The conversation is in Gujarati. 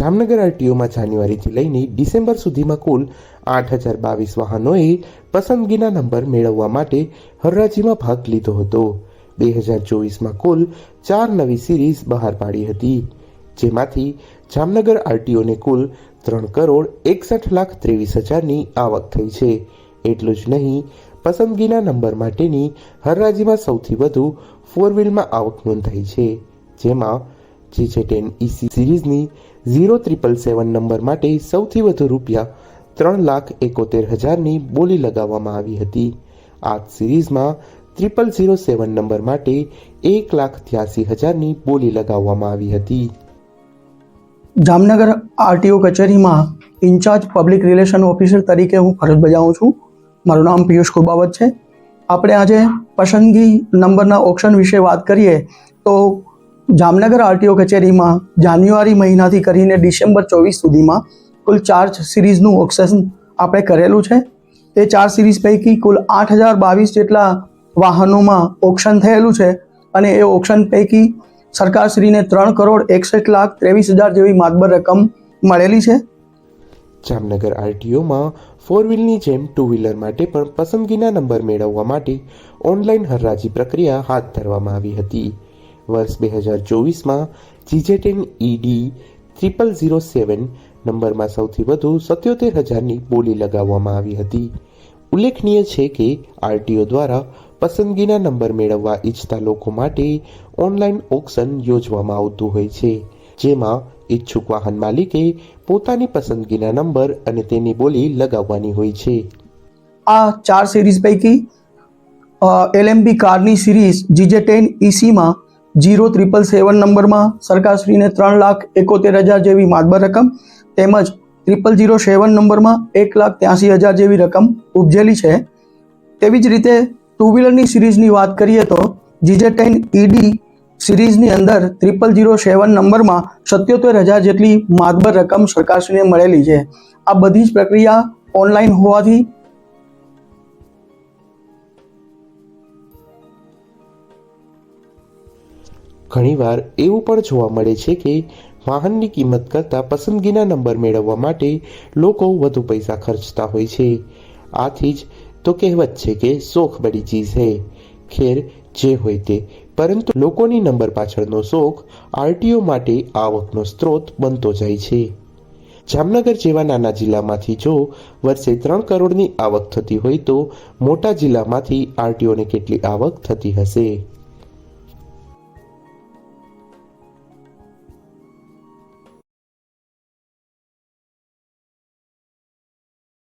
જામનગર આરટીઓમાં જાન્યુઆરીથી લઈને ડિસેમ્બર સુધીમાં કુલ આઠ હજાર બાવીસ વાહનોએ પસંદગીના નંબર મેળવવા માટે હરરાજીમાં ભાગ લીધો હતો. બે હજાર ચોવીસમાં કુલ ચાર નવી સિરીઝ બહાર પાડી હતી, જેમાંથી જામનગર આરટીઓને કુલ ત્રણ કરોડ એકસઠ લાખ ત્રેવીસ હજારની આવક થઈ છે. એટલું જ નહીં, પસંદગીના નંબર માટેની હરરાજીમાં સૌથી વધુ ફોર વ્હીલમાં આવક નોંધાઈ છે, જેમાં જીજે ટેન ઇસી સિરીઝની ઝીરો ત્રિપલ સેવન નંબર માટે સૌથી વધુ રૂપિયા ત્રણ લાખ એકોતેર હજારની બોલી લગાવવામાં આવી હતી. આ સિરીઝમાં ત્રિપલ ઝીરો સેવન નંબર માટે એક લાખ ત્યાસી હજારની બોલી લગાવવામાં આવી હતી. જામનગર આરટીઓ કચેરીમાં ઇન્ચાર્જ પબ્લિક રિલેશન ઓફિસર તરીકે હું ફરજ બજાવું છું. મારું નામ પિયુષ કુબાવત છે. આપણે આજે પસંદગી નંબરના ઓપ્શન વિશે વાત કરીએ તો જામનગર આરટીઓ કચેરીમાં જાન્યુઆરી મહિનાથી કરીને ડિસેમ્બર ચોવીસ સુધીમાં કુલ ચાર સિરીઝનું ઓક્સેશન આપણે કરેલું છે. તે ચાર સિરીઝ પૈકી કુલ આઠ હજાર બાવીસ જેટલા વાહનોમાં ઓક્શન થયેલું છે અને એ ઓક્શન પૈકી સરકારશ્રીને ત્રણ કરોડ એકસઠ લાખ ત્રેવીસ હજાર જેવી માતબર રકમ મળેલી છે. જામનગર આરટીઓમાં ફોર વ્હીલની જેમ ટુ વ્હીલર માટે પણ પસંદગીના નંબર મેળવવા માટે ઓનલાઈન હરરાજી પ્રક્રિયા હાથ ધરવામાં આવી હતી. વર્ષ બે હજાર ચોવીસમાં GJ ten ED triple zero seven નંબરમાં સૌથી વધુ સત્યોતેર હજારની બોલી લગાવવામાં આવી હતી. ઉલ્લેખનીય છે કે આરટીઓ દ્વારા પસંદગીના નંબર મેળવવા ઈચ્છતા લોકો માટે ઓનલાઈન ઓક્શન યોજવામાં આવતું હોય છે, જેમાં ઈચ્છુક વાહન માલિકે પોતાની પસંદગીના નંબર અને તેની બોલી લગાવવાની હોય છે. આ ચાર સિરીઝ પૈકી એલએમબી કારની સિરીઝ જીજે ટેન ઇસીમાં જીરો ત્રિપલ સેવન નંબરમાં સરકારશ્રીને ત્રણ લાખ એકોતેર હજાર જેવી માતબર રકમ તેમજ ત્રિપલ જીરો સેવન નંબરમાં એક લાખ ત્યાસી હજાર જેવી રકમ ઉપજેલી છે. તેવી જ રીતે ટુ વ્હીલરની સિરીઝની વાત કરીએ તો જીજે ટેન ઈડી સિરીઝની અંદર ત્રિપલ જીરો સેવન નંબરમાં સત્યોતેર હજાર જેટલી માતબર રકમ સરકારશ્રીને મળેલી છે. આ બધી જ પ્રક્રિયા ઓનલાઈન હોવાથી ઘણીવાર એવું પણ જોવા મળે છે કે વાહનની કિંમત કરતાં પસંદગીના નંબર મેળવવા માટે લોકો વધુ પૈસા ખર્ચતા હોય છે. આથી જ તો કહેવત છે કે શોખ બડી ચીજ હે. ખેર જે હોય તે. પરંતુ લોકોની નંબર પાછળનો શોખ આરટીઓ માટે આવકનો સ્ત્રોત બનતો જાય છે. જામનગર જેવા નાના જિલ્લામાંથી જો વર્ષે ત્રણ કરોડની આવક થતી હોય તો મોટા જિલ્લામાંથી આરટીઓને કેટલી આવક થતી હશે?